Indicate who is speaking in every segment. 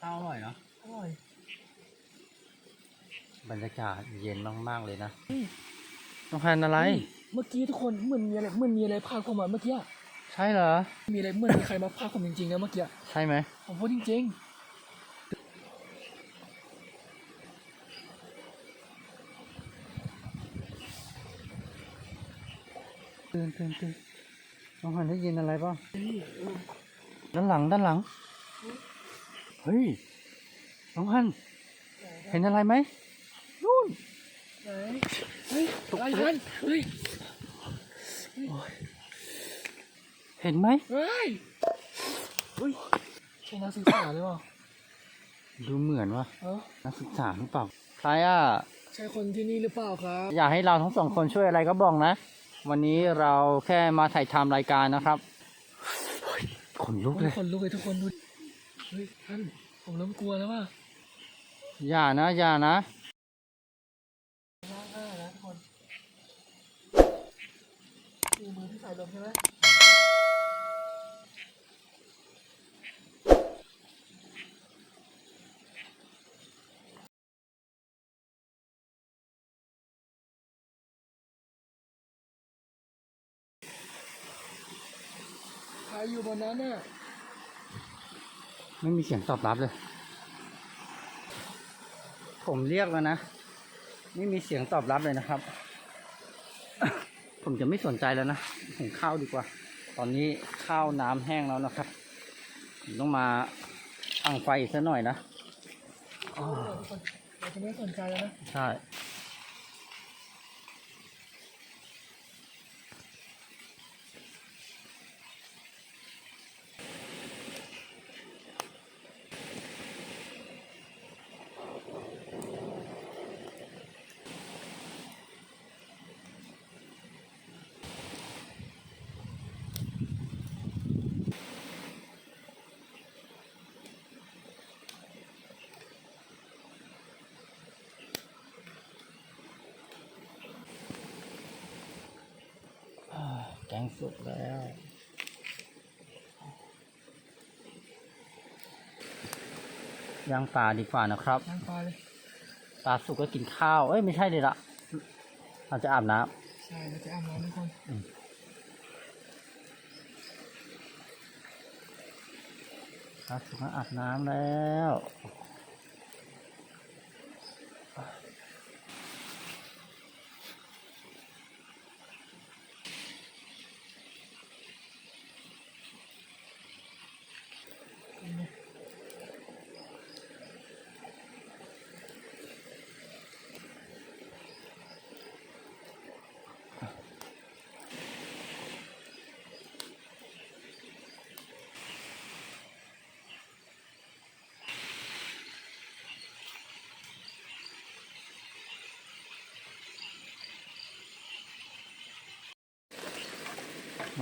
Speaker 1: ข้าวอร่อยเนาะ
Speaker 2: อร่อย
Speaker 1: บรรยากาศเย็นมากๆเลยนะ
Speaker 2: เฮ้ย
Speaker 1: น้องแพนอะไร
Speaker 2: เมื่อกี้ทุกคนเหมือนมีอะไรเหมือนมีอะไรพาผมมาเมื่อกี้อะ
Speaker 1: ใช่เหรอ
Speaker 2: มีอะไรเหมือนมีใครมาพาผมจริงๆนะเมื่อกี้อะ
Speaker 1: ใช่ไหม
Speaker 2: ผมพูดจริง
Speaker 1: ตื่นตื่นตื่นน้องแพนได้ยินอะไรป่ะ
Speaker 2: ๆนี่เออ
Speaker 1: ด้านหลังด้านหลัง เฮ้ย น้องแพนเห็นอะไรไหมนู่น
Speaker 2: ไหนเฮ้ยอะไรกันเฮ้ย
Speaker 1: เห็นไหม
Speaker 2: เฮ้ยเฮ้ยใช่นักศึกษาหรือเปล่า
Speaker 1: ดูเหมือนว่า
Speaker 2: เออ
Speaker 1: นักศึกษาหรือเปล่าใครอะ
Speaker 2: ใช่คนที่นี่หรือเปล่าครับ
Speaker 1: อยากให้เราทั้งสองคนช่วยอะไรก็บอกนะ วันนี้เราแค่มาถ่ายทำรายการนะครับเฮ้ยขนลุก
Speaker 2: ทุ
Speaker 1: เล
Speaker 2: ก
Speaker 1: ย
Speaker 2: คนรู้เลยทุกคนดู เฮ้ยท่านผมเริ่มกลัวแล้วว่ะ
Speaker 1: อย่านะ อย่านะ
Speaker 2: มากๆนะทุกคนดูมือที่ใส่ลมใช่ไหมใครอยู่บนนั้นน่ะ
Speaker 1: ไม่มีเสียงตอบรับเลย ผมเรียกแล้วนะ ไม่มีเสียงตอบรับเลยนะครับ ผมจะไม่สนใจแล้วนะผมเข้าดีกว่า ตอนนี้ข้าวน้ำแห้งแล้วนะครับ ผมต้องมาอังไฟอีกสักหน่อยนะอ้อ
Speaker 2: ทุกคนเราจะไม่สนใจแล้วนะ
Speaker 1: ใช่ งสุกแล้วย่างปลาดีกว่านะครับ
Speaker 2: นั่งปลาเลย
Speaker 1: ปลาสุกก็กินข้าว เอ้ยไม่ใช่เลยละเราจะอาบน้
Speaker 2: ใช่เราจะอาบน้ำทุกคนำ
Speaker 1: ปลาสุกก็อาบน้ำแล้ว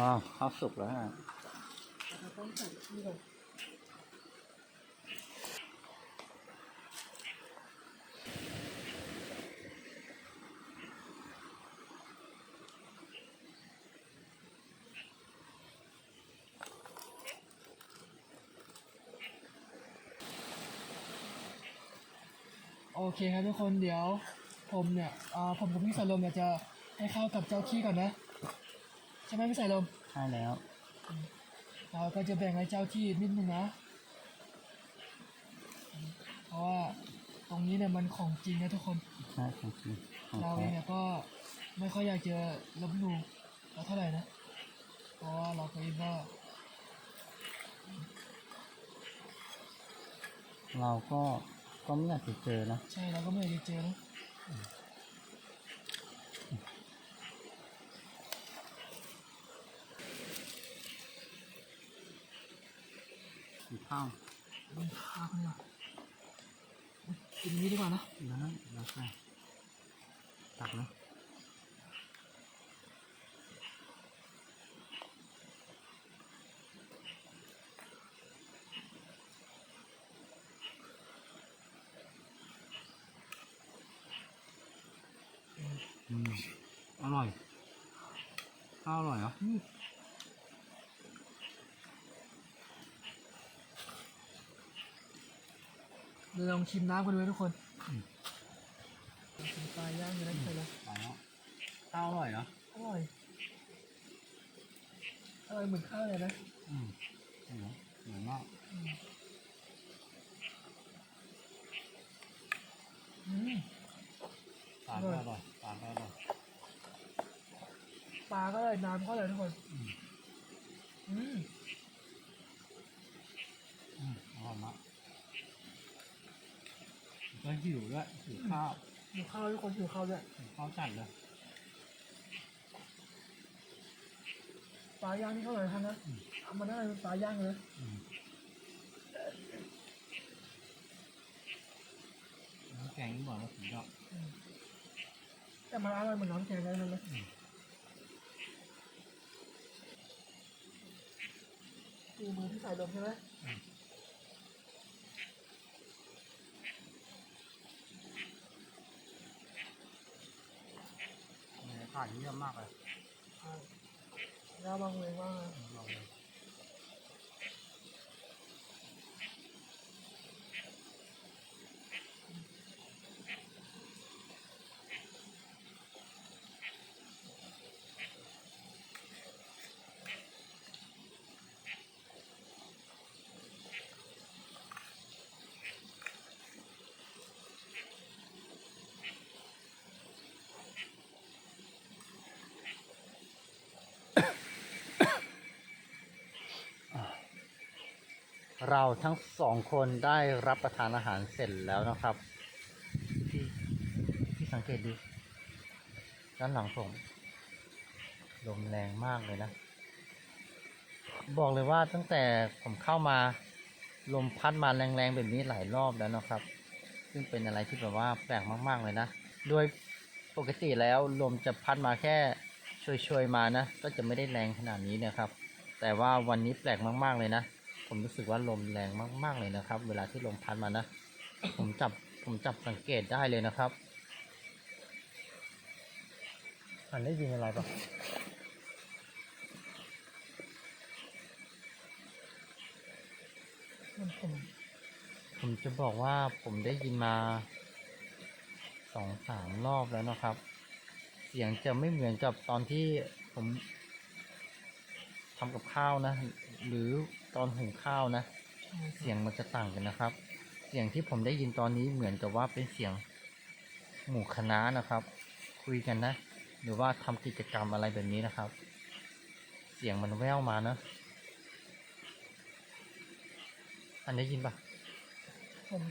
Speaker 1: ว้าข้าวสุกแล้วฮะ
Speaker 2: โอเคครับทุกคนเดี๋ยวผมเนี่ยอ่าผมกับพี่สายลมเนี่ยจะให้เข้ากับเจ้าขี้ก่อนนะ ใช่ไหมพี่สายลม
Speaker 1: ใช่แล้ว
Speaker 2: เราก็จะแบ่งให้เจ้าที่นิดนึงนะ เพราะว่าตรงนี้เนี่ยมันของจริงนะทุกคน
Speaker 1: ใช่ของจริงของ
Speaker 2: เราเอ
Speaker 1: แท้
Speaker 2: งเนี่ยก็ไม่ค่อยอยากจะลบหลู่เราเท่าไหร่นะ เพราะว่าเราเองก็
Speaker 1: เราก็ก็ไม่อยากจะเจอนะ
Speaker 2: ใช่เราก็ไม่อยากจะเจอนะ
Speaker 1: กินข้าว
Speaker 2: อืมพาคนเดียวกินนี้ดีกว่านะ
Speaker 1: นะแล้วใส่ตักนะอร่อยข้าวอร่อยเหรอ
Speaker 2: อืม เรา ลองชิมน้ำกันดูนะทุกคนชิมปลาย่างอยู่นะใช่ไหม
Speaker 1: ไปแล้วข้าวอร่อยเนาะ
Speaker 2: อร่อยอร่อยเหมือนข้าวเลยนะ
Speaker 1: อืมเหนียวเหนียวมาก
Speaker 2: อืมอืม
Speaker 1: ปลาก็อร่อยปลาก็อร่อย
Speaker 2: ปลาก็เลยน้ำก็เลยทุกคน
Speaker 1: อืม
Speaker 2: อืม
Speaker 1: อืมอร่อยมาก ก็หิวด้วยหิวข้าว
Speaker 2: หิวข้าวทุกคนหิวข้าวด้วย
Speaker 1: หิวข้าวจัดเลย
Speaker 2: ปลาย่างนี่เท่าไหร่ท่านนะ
Speaker 1: อืม
Speaker 2: เอามาได้เป็นปลาย่างเลย
Speaker 1: อืมน้ำแกงนี่บอกว่าสุดยอด
Speaker 2: อืมแต่มันอร่อยเหมือนน้ำแกงเลยนะ
Speaker 1: อืม
Speaker 2: ดูมือที่ใส่ลมใช่ไหม
Speaker 1: ผ่านเยี่ยมมากเลย
Speaker 2: ใช่แล้วบางเวงว่า
Speaker 1: เราทั้งสองคนได้รับประทานอาหารเสร็จแล้วนะครับที่ที่สังเกตดูด้านหลังผมลมแรงมากเลยนะ บอกเลยว่าตั้งแต่ผมเข้ามาลมพัดมาแรงๆแบบนี้หลายรอบแล้วนะครับ ซึ่งเป็นอะไรที่แบบว่าแปลกมากๆเลยนะ โดยปกติแล้วลมจะพัดมาแค่ช่วยๆมานะ ก็จะไม่ได้แรงขนาดนี้นะครับ แต่ว่าวันนี้แปลกมากๆเลยนะ ผมรู้สึกว่าลมแรงมาก ๆ เลยนะครับ เวลาที่ลมพัดมานะ ผมจับผมจับสังเกตได้เลยนะครับอันได้ยินอะไรปะ
Speaker 2: ผม
Speaker 1: ผมจะบอกว่าผมได้ยินมาสองสามรอบแล้วนะครับ เสียงจะไม่เหมือนกับตอนที่ผมทำกับข้าวนะ หรือ ตอนหุงข้าวนะ เสียงมันจะต่างกันนะครับ เสียงที่ผมได้ยินตอนนี้เหมือนกับว่าเป็นเสียงหมู่คณะนะครับ คุยกันนะ หรือว่าทำกิจกรรมอะไรแบบนี้นะครับ เสียงมันแว่วมานะ อันได้ยินปะ
Speaker 2: ผม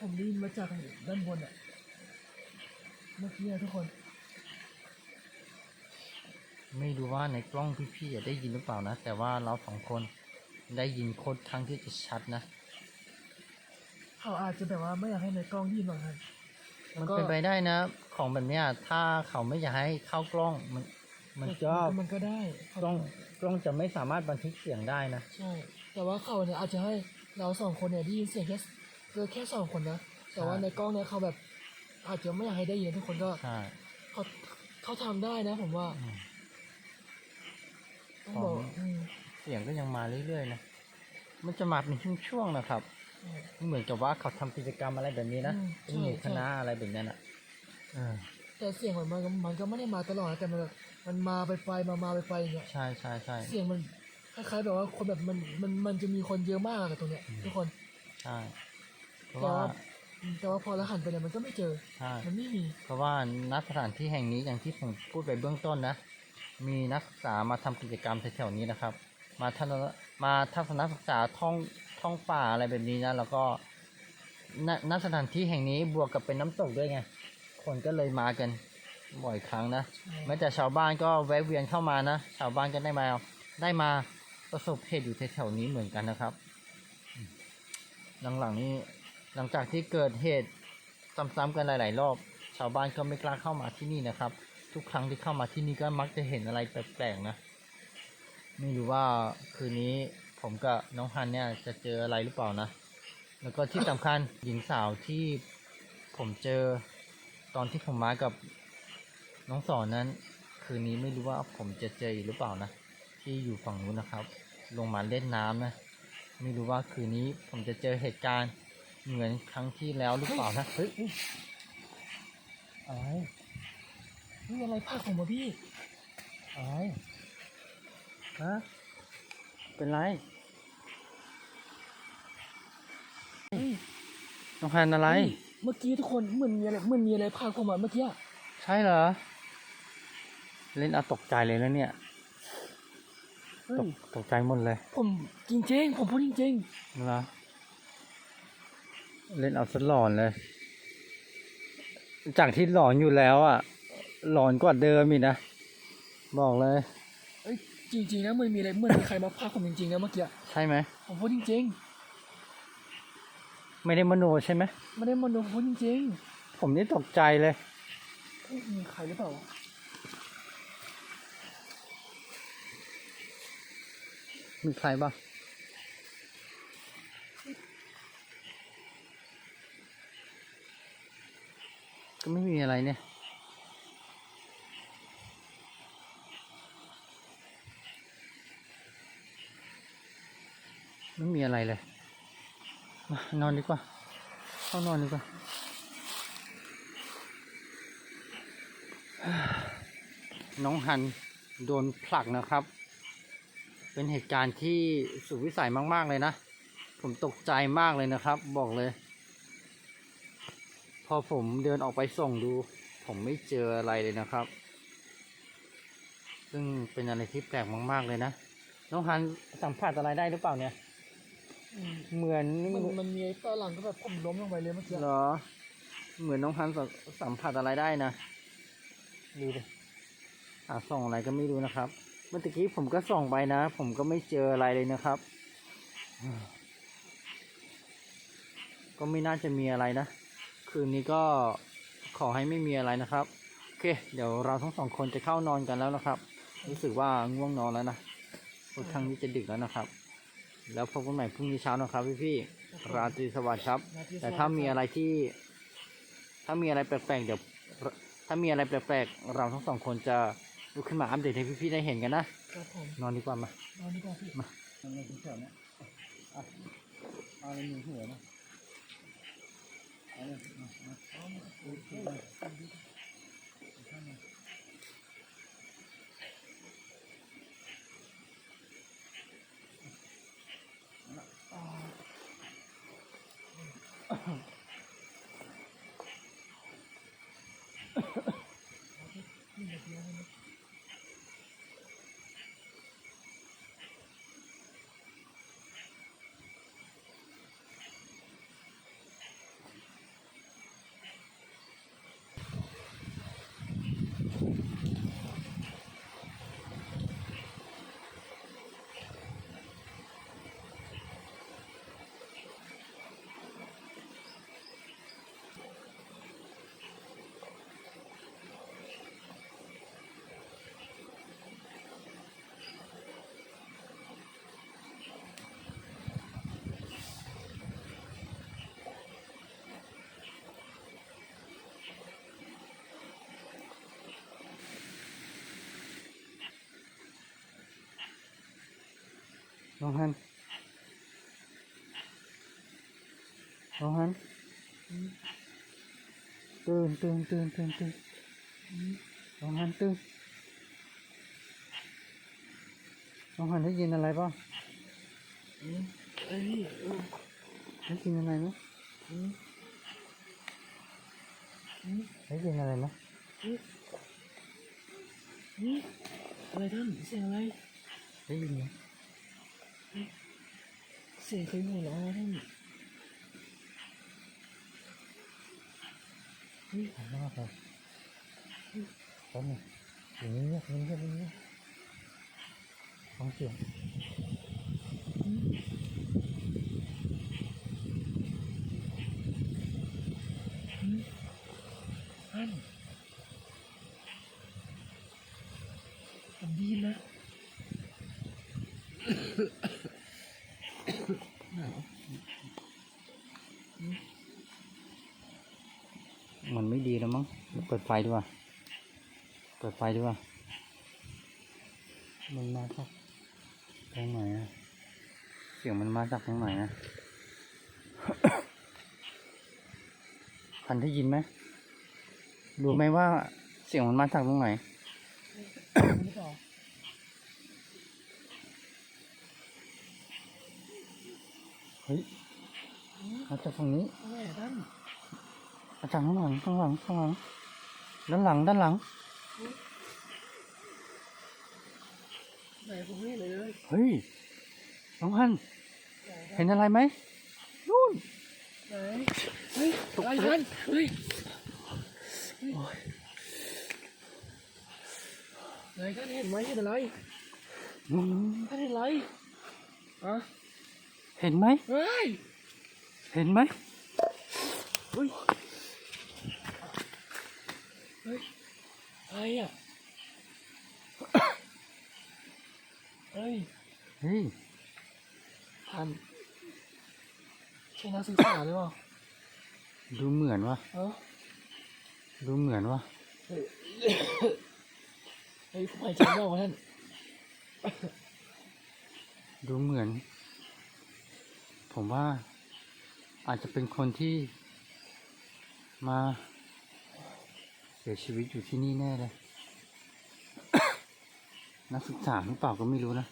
Speaker 2: ผมได้ยินมาจากด้านบนอะเมื่อกี้อะทุกคน
Speaker 1: ไม่รู้ว่าในกล้องพี่ๆจะได้ยินหรือเปล่านะ แต่ว่าเราสองคน ได้ยินโคตรทั้งที่จะชัดนะ
Speaker 2: เขาอาจจะแบบว่าไม่อยากให้ในกล้องได้ยินหรอกครับ
Speaker 1: มัน
Speaker 2: แล้วก็
Speaker 1: เป็นไปได้นะ ของแบบเนี้ยถ้าเขาไม่อยากให้เข้ากล้องมัน มันก็
Speaker 2: มันก็ได้
Speaker 1: กล้องกล้องจะไม่สามารถบันทึกเสียงได้นะ
Speaker 2: ใช่แต่ว่าเขาเนี่ยอาจจะให้เราสองคนเนี่ยได้ยินเสียงแค่เกินแค่สองคนนะแต่ว่า
Speaker 1: ใช่
Speaker 2: ในกล้องเนี่ยเขาแบบ อาจจะไม่อยากให้ได้ยินทุกคนก็
Speaker 1: ใช่
Speaker 2: เขาเขาทำได้นะ ผมว่า
Speaker 1: อืม
Speaker 2: ต้องบอก
Speaker 1: ของ
Speaker 2: อืม
Speaker 1: เสียงก็ยังมาเรื่อยๆนะมันจะมาเป็นช่วงๆนะครับ
Speaker 2: ใช่
Speaker 1: เหมือนกับว่าเขาทำกิจกรรมอะไรแบบนี้นะ
Speaker 2: อืม
Speaker 1: เป็นหมู่
Speaker 2: ใช่
Speaker 1: คณะอะไรแบบนั้นอะเออ
Speaker 2: แต่เสียงมันมันก็มันก็ไม่ได้มาตลอดนะแต่มันแบบมันมาไปไปมามาไปไปอย่างเงี้ย
Speaker 1: ใช่ใช่ใช่
Speaker 2: เสียงมันคล้ายๆแบบว่าคนแบบมันมันมันจะมีคนเยอะมากอะตรงเนี้ย
Speaker 1: อืม
Speaker 2: ทุกคน
Speaker 1: ใช่เพ
Speaker 2: แต่
Speaker 1: ราะว่า
Speaker 2: ว่าอืมแต่ว่าพอเราหันไปเนี่ยมันก็ไม่เจอ
Speaker 1: ใช่
Speaker 2: มันไม่มี
Speaker 1: เพราะว่าณสถานที่แห่งนี้อย่างที่ผมพูดไปเบื้องต้นนะ มีนักศึกษามาทำกิจกรรมแถวๆนี้นะครับ มาทัศนมาทัศนศึกษาท่องท่องป่าอะไรแบบนี้นะแล้วก็ณณสถานที่แห่งนี้บวกกับเป็นน้ำตกด้วยไง คนก็เลยมากันบ่อยครั้งนะแม้แต่ชาวบ้านก็แวะเวียนเข้ามานะ ชาวบ้านก็ได้มาได้มาประสบเหตุอยู่แถวๆนี้เหมือนกันนะครับอืมหลังๆนี้หลังจากที่เกิดเหตุซ้ำๆกันหลาย ๆ รอบ ชาวบ้านก็ไม่กล้าเข้ามาที่นี่นะครับ ทุกครั้งที่เข้ามาที่นี่ก็มักจะเห็นอะไรแปลกๆนะ ไม่รู้ว่าคืนนี้ผมกับน้องฮันเนี่ยจะเจออะไรหรือเปล่านะ แล้วก็ที่สำคัญหญิงสาวที่ผมเจอตอนที่ผมมากับน้องสอนนั้น คืนนี้ไม่รู้ว่าผมจะเจออีกหรือเปล่านะ ที่อยู่ฝั่งนู้นนะครับ ลงมาเล่นน้ำนะไม่รู้ว่าคืนนี้ผมจะเจอเหตุการณ์เหมือนครั้งที่แล้วหรือเปล่านะเฮ้ยอะไร
Speaker 2: นี่อะไรภาคผมวะพี่
Speaker 1: อะไร ฮะ เป็นไร
Speaker 2: เฮ้ย
Speaker 1: น้องพันธุ์อะไร
Speaker 2: เมื่อกี้ทุกคนเหมือนมีอะไรเหมือนมีอะไรภาคผมอะเมื่อกี้อะ
Speaker 1: ใช่เหรอ เล่นเอาตกใจเลยแล้วเนี่ย
Speaker 2: เฮ้
Speaker 1: ต
Speaker 2: ย
Speaker 1: กตกใจหมดเลย
Speaker 2: ผมจริงๆ ผมพูดจริง
Speaker 1: เหรอเล่นเอาสหลอนเลย จากที่หลอนอยู่แล้วอะหลอนกว่าเดิมอีกนะ บอกเลย
Speaker 2: ๆเอ้ย จริงๆนะเหมันมีอะไรเหมือนมีใครมาภาคผมจริงๆนะเมื่อกี้อะ
Speaker 1: ใช่ไหม
Speaker 2: ผมพูดจริง
Speaker 1: ไม่ได้มโนใช่ไหม
Speaker 2: ๆไม่ได้มโนผมพูดจริง
Speaker 1: ผมนี่ตกใจเลย
Speaker 2: ๆเอ้ยมีใครหรือเปล่าวะ
Speaker 1: มีใครบ้างก็ไม่มีอะไรเนี่ย ไม่มีอะไรเลยมานอนดีกว่า เข้านอนดีกว่าน้องฮันโดนผลักนะครับ เป็นเหตุการณ์ที่สุดวิสัยมาก ๆ เลยนะ ผมตกใจมากเลยนะครับ บอกเลย พอผมเดินออกไปส่งดู ผมไม่เจออะไรเลยนะครับ ซึ่งเป็นอะไรที่แปลกมาก ๆ เลยนะ น้องฮันสัมผัสอะไรได้หรือเปล่าเนี่ย เหมือน
Speaker 2: มันมันมีไอ้ตอนหลังก็แบบผมล้มลงไปเลยเมื่อกี้
Speaker 1: เหรอ เหมือนน้องฮันสัมสัมผัสอะไรได้นะดูดิหาส่องอะไรก็ไม่รู้นะครับ เมื่อตะกี้ผมก็ส่องไปนะ ผมก็ไม่เจออะไรเลยนะครับ ก็ไม่น่าจะมีอะไรนะ คืนนี้ก็ขอให้ไม่มีอะไรนะครับ โอเค เดี๋ยวเราทั้งสองคนจะเข้านอนกันแล้วนะครับ รู้สึกว่าง่วงนอนแล้วนะเพราะทางนี้จะดึกแล้วนะครับ แล้วพบกันใหม่พรุ่งนี้เช้านะครับพี่ๆราตรีสวัสดิ์ครับ แต่ถ้ามีอะไรที่ ถ้ามีอะไรแปลกๆเดี๋ยวถ้ามีอะไรแปลกๆเราทั้งสองคนจะลุกขึ้นมาอัปเดตให้พี่ๆได้เห็นกันนะ
Speaker 2: ครับผม
Speaker 1: นอนดีกว่ามา
Speaker 2: นอนดีกว่าพี่
Speaker 1: นอนในแถวเนี้ยอะเอาอะไรมีหัวนะเอาเลยมามาเอามาดูดูดู น้
Speaker 2: อ
Speaker 1: งฮันน้องฮันตื่นตื่นตื่นตื่นตื่นน้องฮันตื่นน้องฮันได้ยินอะไรป่ะ
Speaker 2: อืมเอ้
Speaker 1: ได้ยินอะไรไหม
Speaker 2: อืมอืม
Speaker 1: ได้ยินอะไรไหม
Speaker 2: นี่อะไรท่านเสียงอะไร
Speaker 1: ได้ยินไหม
Speaker 2: เสียงเคยหัวเราะนะท่าน
Speaker 1: ถามาครับตอนนี้อย่างนี้เงียบเงียบเงียบเงียฟังเสียง
Speaker 2: ท่นผมได้ยินนะ
Speaker 1: มันไม่ดีแล้วมั้งเปิดไฟดีกว่า เปิดไฟดีกว่า มันมาจากตรงไหนอะเสียงมันมาจากตรงไหนอะพันได้ยินไหมรู้ไหมว่าเสียงมันมาจากตรงไหนเฮ้ยมาจากฝั่งนี้
Speaker 2: แม่ท่าน
Speaker 1: มาจากข้างหลังข้างหลังข้างหลัง ด้านหลังด้านหลัง
Speaker 2: ไหนผมไม่เห็นเลยเลย
Speaker 1: เฮ้ย น้องฮัน
Speaker 2: ไหน
Speaker 1: เห็นอะไรไหมนู่น
Speaker 2: ไหนเฮ้ยอะไรท่านเฮ้ยเฮ้ยไหนท่านเห็นไหมเห็นอะไร
Speaker 1: นู่น
Speaker 2: ท่านเห็นอะไรอะ
Speaker 1: เห็นไหม
Speaker 2: เฮ้ย
Speaker 1: เห็นไหม
Speaker 2: เฮ้ยเฮ้ยอะไรอะเฮ้ย
Speaker 1: เฮ้ย
Speaker 2: ท่านใช่นักศึกษาหรือเปล่า
Speaker 1: ดูเหมือนวะ
Speaker 2: เอ้า
Speaker 1: ดูเหมือนวะ
Speaker 2: เฮ้ยเฮ้ยผมหายใจไม่ออกท่าน
Speaker 1: ดูเหมือน ผมว่าอาจจะเป็นคนที่มา เสียชีวิตอยู่ที่นี่แน่เลย นักศึกษาหรือเปล่าก็ไม่รู้นะ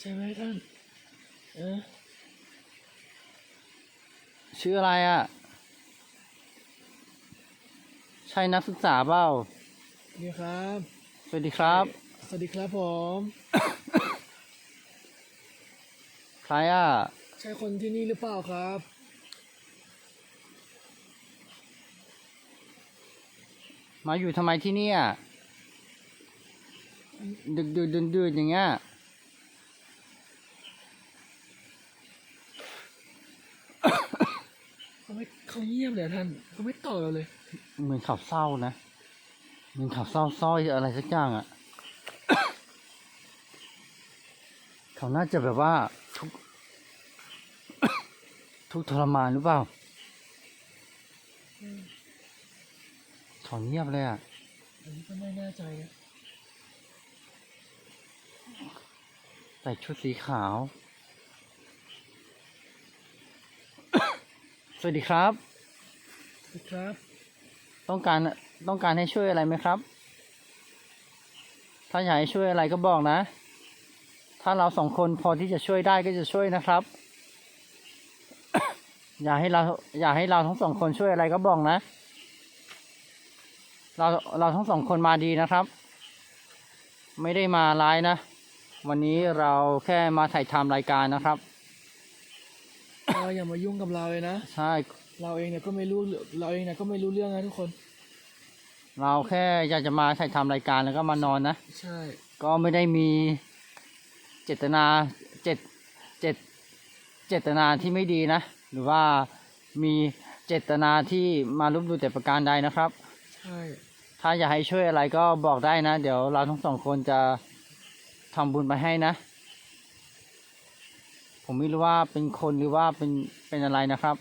Speaker 2: ใช่ไหมท่านเออ
Speaker 1: ชื่ออะไรอะ่ะ ใช่นักศึกษาเปล่า
Speaker 2: นี่ครับ
Speaker 1: สวัสดีครับ
Speaker 2: สวัสดีครับผม
Speaker 1: ใครอะ
Speaker 2: ใช่คนที่นี่หรือเปล่าครับ
Speaker 1: มาอยู่ทำไมที่เนี่ย ดึกดึกดื่นดื่นอย่างเงี้ย
Speaker 2: เขาไม่เขาเงียบเลยอะท่านเขาไม่ตอบเราเลย
Speaker 1: เหมือนขับเศร้านะเหมือนขับเศร้าซ้อยอะไรสักอย่างอะ เขาน่าจะแบบว่า ทุกทุกข์ทรมานหรือเปล่าเขาเงียบเลยอะ
Speaker 2: อันนี้ก็ไม่แน่ใจนะ
Speaker 1: ใส่ชุดสีขาว สวัสดีครับ
Speaker 2: สวัสดีครับ
Speaker 1: ต้องการต้องการให้ช่วยอะไรไหมครับ ถ้าอยากให้ช่วยอะไรก็บอกนะ ถ้าเราสองคนพอที่จะช่วยได้ก็จะช่วยนะครับ อยากให้เราอยากให้เราทั้งสองคนช่วยอะไรก็บอกนะ เราเราทั้งสองคนมาดีนะครับ ไม่ได้มาร้ายนะ วันนี้เราแค่มาถ่ายทำรายการนะครับ
Speaker 2: เราอย่ามายุ่งกับเราเลยนะ
Speaker 1: ใช่
Speaker 2: เราเองเนี่ยก็ไม่รู้เราเองเนี่ยก็ไม่รู้เรื่องนะทุกคน
Speaker 1: เราแค่อยากจะมาถ่ายทำรายการแล้วก็มานอนนะ
Speaker 2: ใช่
Speaker 1: ก็ไม่ได้มีเจตนาเจตเจตเจตนาที่ไม่ดีนะ หรือว่ามีเจตนาที่มาลบหลู่แต่ประการใดนะครับ
Speaker 2: ใช่
Speaker 1: ถ้าอยากให้ช่วยอะไรก็บอกได้นะ เดี๋ยวเราทั้งสองคนจะทำบุญไปให้นะ ผมไม่รู้ว่าเป็นคนหรือว่าเป็นเป็นอะไรนะครับ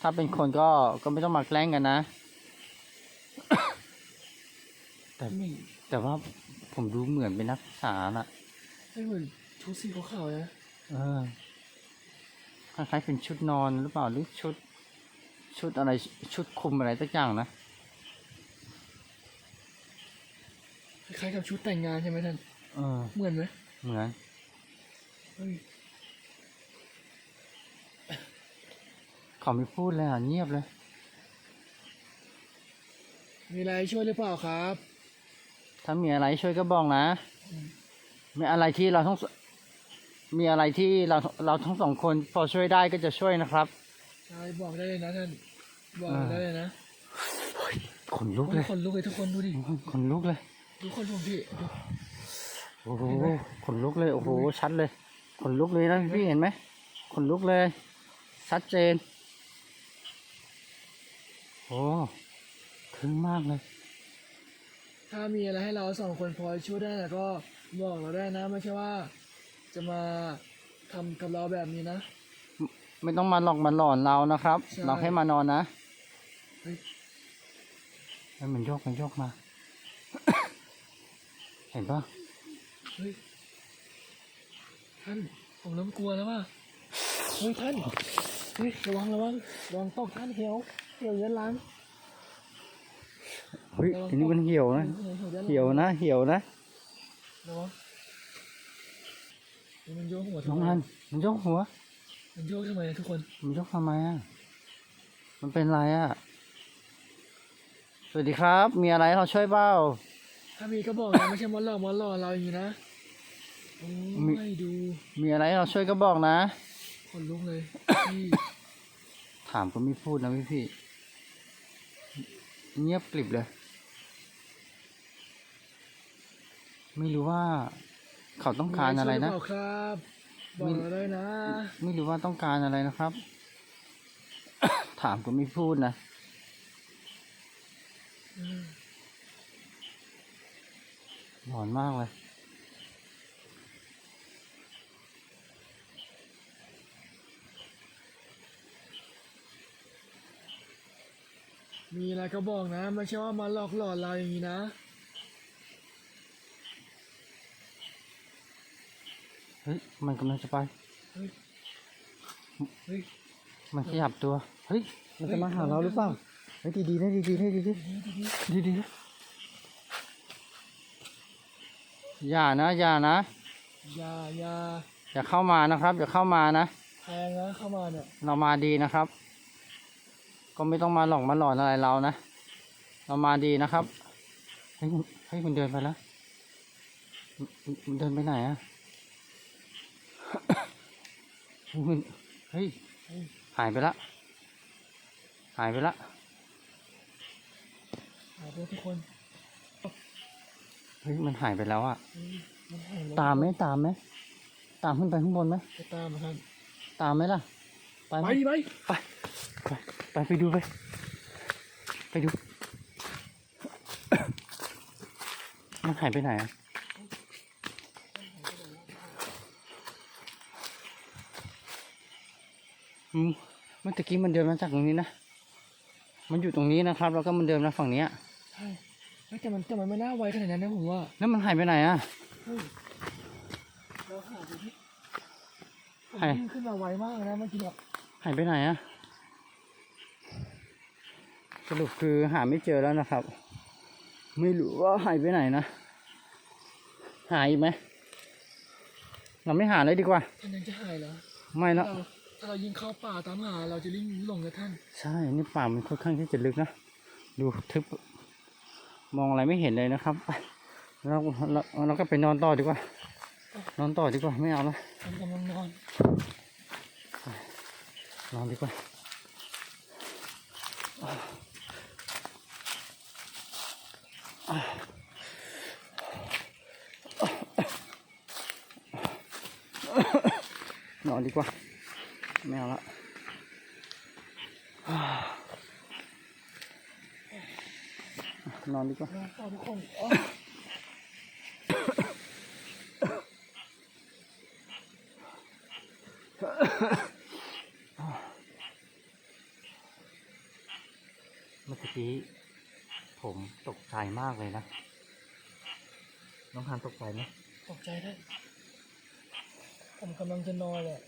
Speaker 1: ถ้าเป็นคนก็ก็ไม่ต้องมาแกล้งกันนะ แต่
Speaker 2: ไม่
Speaker 1: แต่ว่าผมดูเหมือนเป็นนักศึกษาน่ะ
Speaker 2: ไม่เหมือนชุดสีขาวๆนะ
Speaker 1: เออ คล้ายๆเป็นชุดนอนหรือเปล่าหรือชุด ชุดอะไรชุดคลุมอะไรสักอย่างนะ
Speaker 2: คล้ายๆกับชุดแต่งงานใช่ไหมท่าน
Speaker 1: เออ
Speaker 2: เหมือนไหม
Speaker 1: เหมือน
Speaker 2: เฮ้ย
Speaker 1: เขาไม่พูดเลยอะเงียบเลย
Speaker 2: มีอะไรช่วยหรือเปล่าครับ
Speaker 1: ถ้ามีอะไรช่วยก็บอกนะ
Speaker 2: อืม
Speaker 1: มีอะไรที่เราทั้งส มีอะไรที่เราเราทั้งสองคนพอช่วยได้ก็จะช่วยนะครับ
Speaker 2: ใช่บอกได้เลยนะท่านบอก
Speaker 1: อ่า
Speaker 2: ได้เลยนะ
Speaker 1: ขนลุกเลย
Speaker 2: คนลุกเลยทุกคนดูดิ
Speaker 1: ขนลุกเลย
Speaker 2: ทุกคนผมพี่ดู
Speaker 1: โอ้โหขนลุกเลยโอ้โหชัดเลยขนลุกเลยนะพี่เห็นไหมขนลุกเลย ชัดเจนโอ้ถึงมากเลย
Speaker 2: ถ้ามีอะไรให้เราสองคนพอช่วยได้ก็บอกเราได้นะไม่ใช่ว่า จะมาทำกับเราแบบนี้นะ
Speaker 1: ไม่ต้องมาหลอกมาหลอนเรานะครับ
Speaker 2: ใช่
Speaker 1: เราแค่มานอนนะ
Speaker 2: เฮ้ย
Speaker 1: เฮ้ยมันโยกมันโยกมา เห็นปะ
Speaker 2: เฮ้ยท่านผมเริ่มกลัวแล้วว่าเฮ้ยท่านเฮ้ยระวังระวังระวังตกท่านเหี่ยวเหี่ยวเยันหล้าง
Speaker 1: เฮ้ยอันนี้มันเหี่ยวนะ
Speaker 2: เหี่ยวยันหลัง
Speaker 1: เหี่ยวนะเหี่ยวนะ
Speaker 2: ระวังนี่ มันโยกหัว
Speaker 1: น้อง
Speaker 2: ทำไม
Speaker 1: อันมันยกหัว
Speaker 2: มันโยกทำไมทุกคน
Speaker 1: มันยกทำไมอะ มันเป็นไรอะ สวัสดีครับ มีอะไรให้เราช่วยเปล่า
Speaker 2: ถ้ามีก็บอกนะไม่ใช่มอลล์มอลล์เราอย่างนี้นะโอ้
Speaker 1: มี
Speaker 2: ยดู
Speaker 1: มีอะไรให้เราช่วยก็บอกนะ
Speaker 2: คนลุกเลยพี่
Speaker 1: ถามก็ไม่พูดนะพี่พี่ เงียบกริบเลย ไม่รู้ว่า เขาต้องการอะไรนะ
Speaker 2: มีช่วยหเปล่าครับบอกเราได้นะ
Speaker 1: ไม่รู้ว่าต้องการอะไรนะครับ ถามก็ไม่พูดนะ
Speaker 2: อืม
Speaker 1: หลอนมากเลย
Speaker 2: มีอะไรก็บอกนะ ไม่ใช่ว่ามาหลอกหลอนเราอย่างนี้นะ
Speaker 1: เฮ้ย มันกำลังจะไป
Speaker 2: เฮ้ยเฮ้ย
Speaker 1: มันขยับตัว เฮ้ย มันจะมาหาเราหรือเปล่า เฮ้ย ดีๆนะดีๆนะดีๆดีๆนะอย่านะอย่านะ
Speaker 2: อย่าอย่า
Speaker 1: อย่าเข้ามานะครับ อย่าเข้ามานะ
Speaker 2: แพงนะเข้ามาเนี่ย
Speaker 1: เรามาดีนะครับ ก็ไม่ต้องมาหลอกมาหลอนอะไรเรานะ เรามาดีนะครับ เฮ้ยมันเฮ้ยมันเดินไปแล้ว มันมันเดินไปไหนอะ เฮ้ยมันเฮ้ย
Speaker 2: เฮ้ย
Speaker 1: หายไปละ หายไปละ
Speaker 2: หายไปทุกคน
Speaker 1: เฮ้ย มันหายไปแล้วอะ
Speaker 2: เฮ้ยมันหายแล้ว
Speaker 1: ตามไหมตามไหมตามขึ้นไปข้างบนไหม
Speaker 2: ไปตามมาท่าน
Speaker 1: ตามไหมล่ะ ไปไห
Speaker 2: ไป
Speaker 1: ม
Speaker 2: ดิไป
Speaker 1: ไปไปไปไปดูไป ไปดู มันหายไปไหนอะอืม เมื่อตะกี้มันเดินมาจากตรงนี้นะ มันอยู่ตรงนี้นะครับ แล้วก็มันเดินมาฝั่งเนี้ย
Speaker 2: ใช่เฮ้ยแต่มันแต่มันไม่น่าไวขนาดนั้นนะผมว่า
Speaker 1: แล้วมันหายไปไหนอะ
Speaker 2: เฮ้ยเราหาดูที่ผม
Speaker 1: หาย
Speaker 2: วิ่งขึ้นมาไวมากนะเมื่อกี้เนี่ย
Speaker 1: หายไปไหนอะสรุปคือหาไม่เจอแล้วนะครับ ไม่รู้ว่าหายไปไหนนะ หายอีกไหมเราไม่หาเลยดีกว่า
Speaker 2: ท่านยังจะหายเหรอ
Speaker 1: ไม่ละ
Speaker 2: เรา ถ้าเรายิงเข้าป่าตามหาเราจะลิ่งหลงกับท่าน
Speaker 1: ใช่นี่ป่ามันค่อนข้างที่จะลึกนะ ดูทึบ มองอะไรไม่เห็นเลยนะครับไปเราเราเราก็ไปนอนต่อดีกว่า นอนต่อดีกว่าไม่เอาละ
Speaker 2: ท่านกำลังนอน
Speaker 1: นอนดีกว่า นอนดีกว่า ไม่เอาละนอนดีกว่า
Speaker 2: นอนต่อทุกคนอ๋อ
Speaker 1: เมื่อกี้ผมตกใจมากเลยนะ น้องฮันตกใจไหม
Speaker 2: ตกใจท่านผมกำลังจะนอนแหละ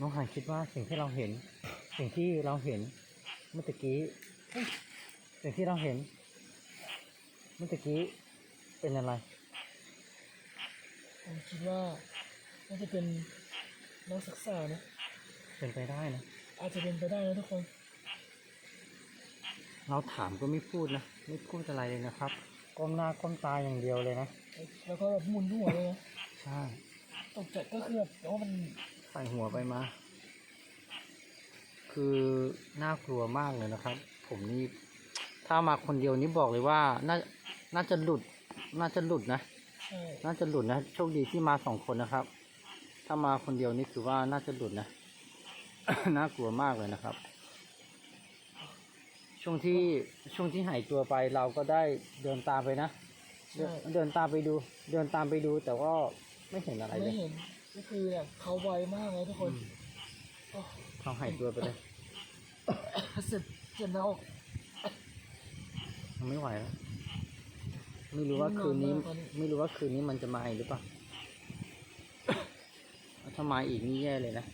Speaker 1: น้องฮันคิดว่าสิ่งที่เราเห็น สิ่งที่เราเห็น เมื่อกี้เอ้ยสิ่งที่เราเห็น เมื่อกี้เป็นอะไร
Speaker 2: ผมคิดว่าน่าจะเป็นนักศึกษานะ
Speaker 1: เป็นไปได้นะ
Speaker 2: อาจจะเป็นไปได้นะทุกคน
Speaker 1: เราถามก็ไม่พูดนะ ไม่พูดอะไรเลยนะครับ ก้มหน้าก้มตาอย่างเดียวเลยนะ
Speaker 2: แล้วก็แบบหมุนหัวเลยนะ
Speaker 1: ใช่
Speaker 2: ตกใจก็คือแบบว่ามัน
Speaker 1: ใส่หัวไปมา คือน่ากลัวมากเลยนะครับ ผมนี่ถ้ามาคนเดียวนี่บอกเลยว่า น่าน่าจะหลุด น่าจะหลุดนะน่าจะหลุดนะ โชคดีที่มาสองคนนะครับ ถ้ามาคนเดียวนี่คือว่าน่าจะหลุดนะ น่ากลัวมากเลยนะครับ ช่วงที่ช่วงที่หายตัวไปเราก็ได้เดินตามไปนะ เดินเดินตามไปดู เดินตามไปดูแต่ก็ ไม่เห็นอะไรเล
Speaker 2: ไม่
Speaker 1: ย
Speaker 2: เห็นก็คือแบบเขาไวมากเลยทุกคน
Speaker 1: อืม
Speaker 2: โอ้
Speaker 1: เขาหายตัวไปเลย
Speaker 2: เสร็จเจ็บหน้าอก
Speaker 1: มันไม่ไหวแล้วไม่รู้ว่าคืนนี้
Speaker 2: ง่วงนอนมากตอนนี้
Speaker 1: ไม่รู้ว่าคืนนี้มันจะมาอีกหรือเปล่าถ้ามาอีกนี่แย่เลยนะ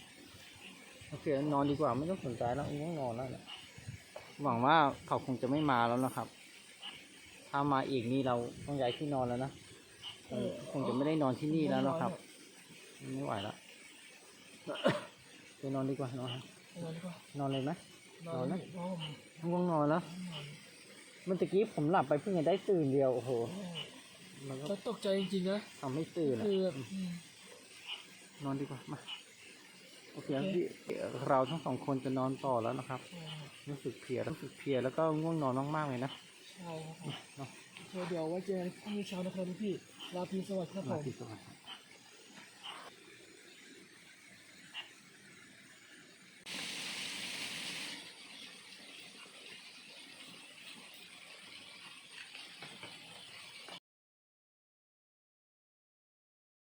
Speaker 1: โอเคนอนดีกว่าไม่ต้องสนใจแล้วง่วงนอนแล้วเนี่ยหวังว่าเขาคงจะไม่มาแล้วนะครับ ถ้ามาอีกนี่เราต้องย้ายที่นอนแล้วนะ คงคงจะไม่ได้นอนที่นี่แล้วนะครับ ไม่ไหวแล้วไปนอนดีกว่านอน
Speaker 2: นอนดีกว่าน
Speaker 1: อนเลยไหม
Speaker 2: นอน
Speaker 1: นอนนะ
Speaker 2: เพราะผม
Speaker 1: ง่วงนอนแล้วเมื่อตะกี้ผมหลับไปเพิ่งจะได้ตื่นเดียวโอ้โหมันก็
Speaker 2: จะตกใจจริงๆนะ
Speaker 1: ทำให้ตื่นอะ
Speaker 2: คือแบบอืม
Speaker 1: นอนดีกว่ามาโอเคครับพี่เราทั้งสองคนจะนอนต่อแล้วนะครับ
Speaker 2: ใช่ครับ
Speaker 1: รู้สึกเพลียรู้สึกเพลียแล้วก็ง่วงนอนมากๆเลยนะ
Speaker 2: ใช่ครับผม
Speaker 1: เดี๋
Speaker 2: ยวไว้เจอกันพรุ่งนี้เช้านะครับพี่ลาพีสวัสดิ์ครับผ
Speaker 1: มามที่สวัสดิ์